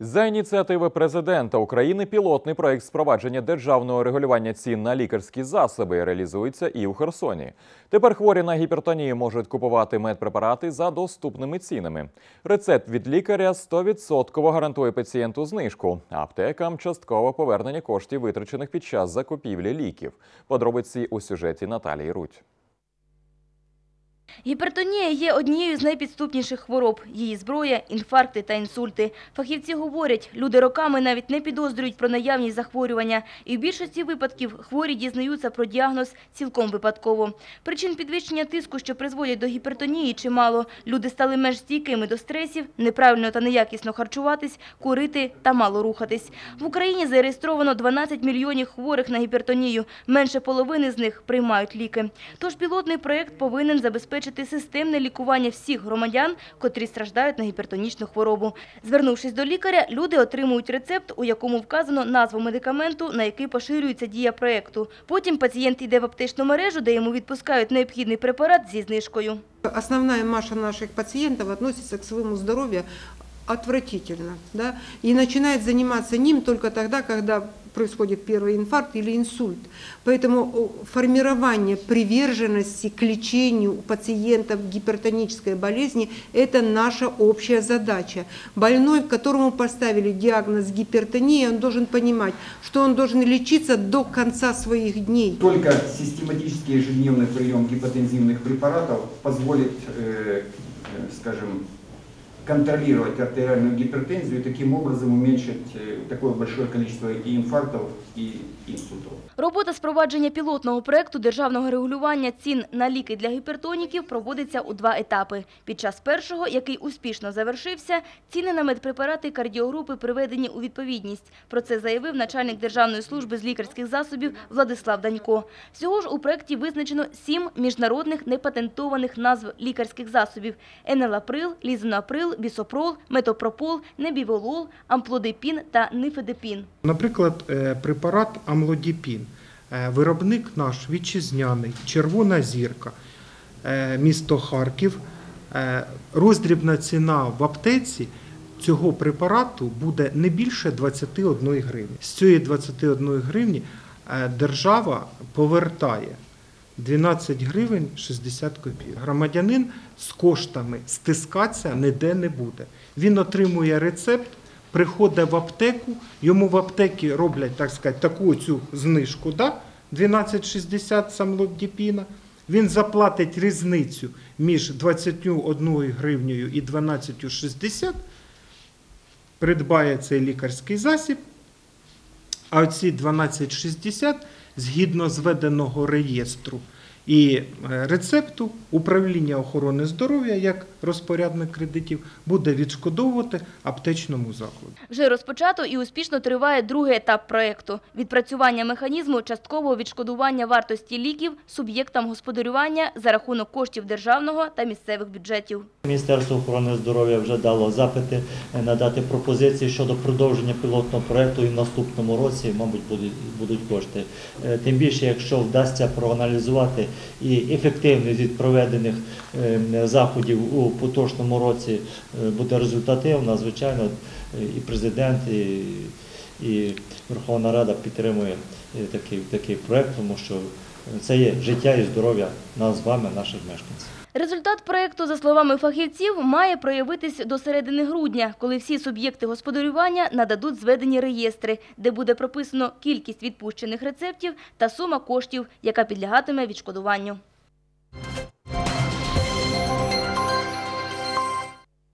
За ініціативи президента України пілотний проект спровадження державного регулювання цін на лікарські засоби реалізується і у Херсоні. Тепер хворі на гіпертонію можуть купувати медпрепарати за доступними цінами. Рецепт від лікаря 100% гарантує пацієнту знижку. Аптекам частково повернення коштів, витрачених під час закупівлі ліків. Подробиці у сюжеті Наталії Рудь. Гіпертонія є однією з найпідступніших хвороб. Її зброя – інфаркти та інсульти. Фахівці говорять, люди роками навіть не підозрюють про наявність захворювання. І в більшості випадків хворі дізнаються про діагноз цілком випадково. Причин підвищення тиску, що призводять до гіпертонії, чимало. Люди стали менш стійкими до стресів, неправильно та неякісно харчуватись, курити та мало рухатись. В Україні зареєстровано 12 мільйонів хворих на гіпертонію. Менше половини з них приймають ліки. Тож пілотний проєкт повинен забезпечити системне лікування всіх громадян, котрі страждають на гіпертонічну хворобу. Звернувшись до лікаря, люди отримують рецепт, у якому вказано назву медикаменту, на який поширюється дія проєкту. Потім пацієнт йде в аптечну мережу, де йому відпускають необхідний препарат зі знижкою. Основная масса наших пациентов относится к своему здоровью отвратительно, да, и начинает заниматься ним только тогда, когда происходит первый инфаркт или инсульт. Поэтому о, формирование приверженности к лечению у пациентов гипертонической болезни – это наша общая задача. Больной, которому поставили диагноз гипертония, он должен понимать, что он должен лечиться до конца своих дней. Только систематический ежедневный прием гипотензивных препаратов позволит, э, э, скажем, контролировать артериальную гипертензию и таким образом уменьшить э, такое большое количество и инфарктов, и инсультов. Робота з провадження пілотного проєкту державного регулювання цін на ліки для гіпертоніків проводиться у два етапи. Під час першого, який успішно завершився, ціни на медпрепарати кардіогрупи приведені у відповідність. Про це заявив начальник Державної служби з лікарських засобів Владислав Данько. Всього ж у проєкті визначено сім міжнародних непатентованих назв лікарських засобів – енелаприл, лізонаприл, бісопрол, метопропол, небіволол, амплодипін та нифедепін. Наприклад, е, препарат амлодіпін. Е, Виробник наш вітчизняний, червона зірка, е, місто Харків. Роздрібна ціна в аптеці цього препарату буде не більше 21 гривні. З цієї 21 гривні держава повертає 12 гривень 60 копійок. Громадянин з коштами стискатися ніде не буде. Він отримує рецепт, приходить в аптеку, йому в аптекі роблять, так сказати, таку цю знижку, да? 12,60 самлодіпіна. Він заплатить різницю між 21 гривнею і 12,60, придбає цей лікарський засіб, а оці 12,60 згідно зведеного реєстру і е, рецепту управління охорони здоров'я як розпорядник кредитів буде відшкодовувати аптечному закладу. Вже розпочато і успішно триває другий етап проєкту – відпрацювання механізму часткового відшкодування вартості ліків суб'єктам господарювання за рахунок коштів державного та місцевих бюджетів. Міністерство охорони здоров'я вже дало запити е, надати пропозиції щодо продовження пілотного проекту і в наступному році, мабуть, будуть, будуть кошти. Е, Тим більше, якщо вдасться проаналізувати і ефективність від проведених е, заходів у поточному році е, буде результативна, звичайно, е, і президент, і, і Верховна Рада підтримує такий, такий проект, тому що це є життя і здоров'я нас з вами, наших мешканців. Результат проєкту, за словами фахівців, має проявитись до середини грудня, коли всі суб'єкти господарювання нададуть зведені реєстри, де буде прописано кількість відпущених рецептів та сума коштів, яка підлягатиме відшкодуванню.